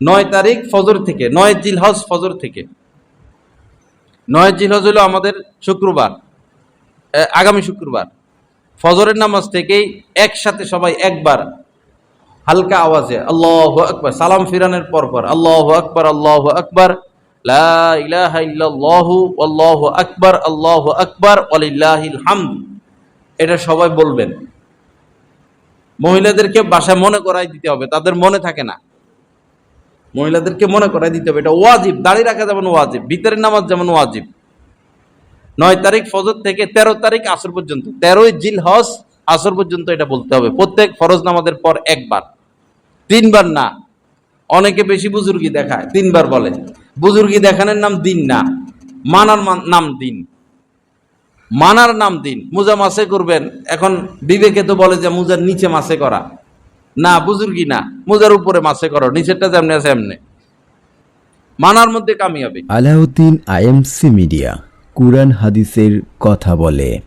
নয় তারিখ ফজর থেকে, নয় জিলহজ ফজর থেকে। নয় জিলহজ হলো আমাদের শুক্রবার আগামী শুক্রবার। ফজরের নামাজ থেকেই একসাথে সবাই একবার হালকা আওয়াজে আল্লাহ আকবার, সালাম ফিরানের পর পর আল্লাহ আকবার আল্লাহ আকবার আল্লাহু আকবার আল্লাহু আকবার হামদ। এটা সবাই বলবেন। মহিলাদেরকে বাসায় মনে করাই দিতে হবে, তাদের মনে থাকে না। মহিলাদেরকে মনে করাই দিতে হবে, এটা ওয়াজিব, দাঁড়িয়ে রাখা যেমন ওয়াজিব, ভিতরের নামাজ যেমন ওয়াজিব। নয় তারিখ ফজর থেকে তেরো তারিখ আসর পর্যন্ত, তেরোই জিল হজ আসর পর্যন্ত এটা বলতে হবে, প্রত্যেক ফরজ নামাজের পর একবার। তিনবার না, অনেকে বেশি বুজুর্গি দেখায়, তিনবার বলে। বুজুর্গি দেখানোর নাম দিন না, মানার মান- নাম দিন। মানার নাম দিন, মুজা মাসে করবেন, এখন বিবেকে তো বলে যে মুজার নিচে মাসে করা। না, বুজুর্গি না। মোজার উপরে মাছে করো, নিচেরটা যেমনি আছে এমনি। মানার মধ্যে কামিয়াবি। আলাউদ্দিন আইএমসি মিডিয়া, কুরআন হাদিসের কথা বলে।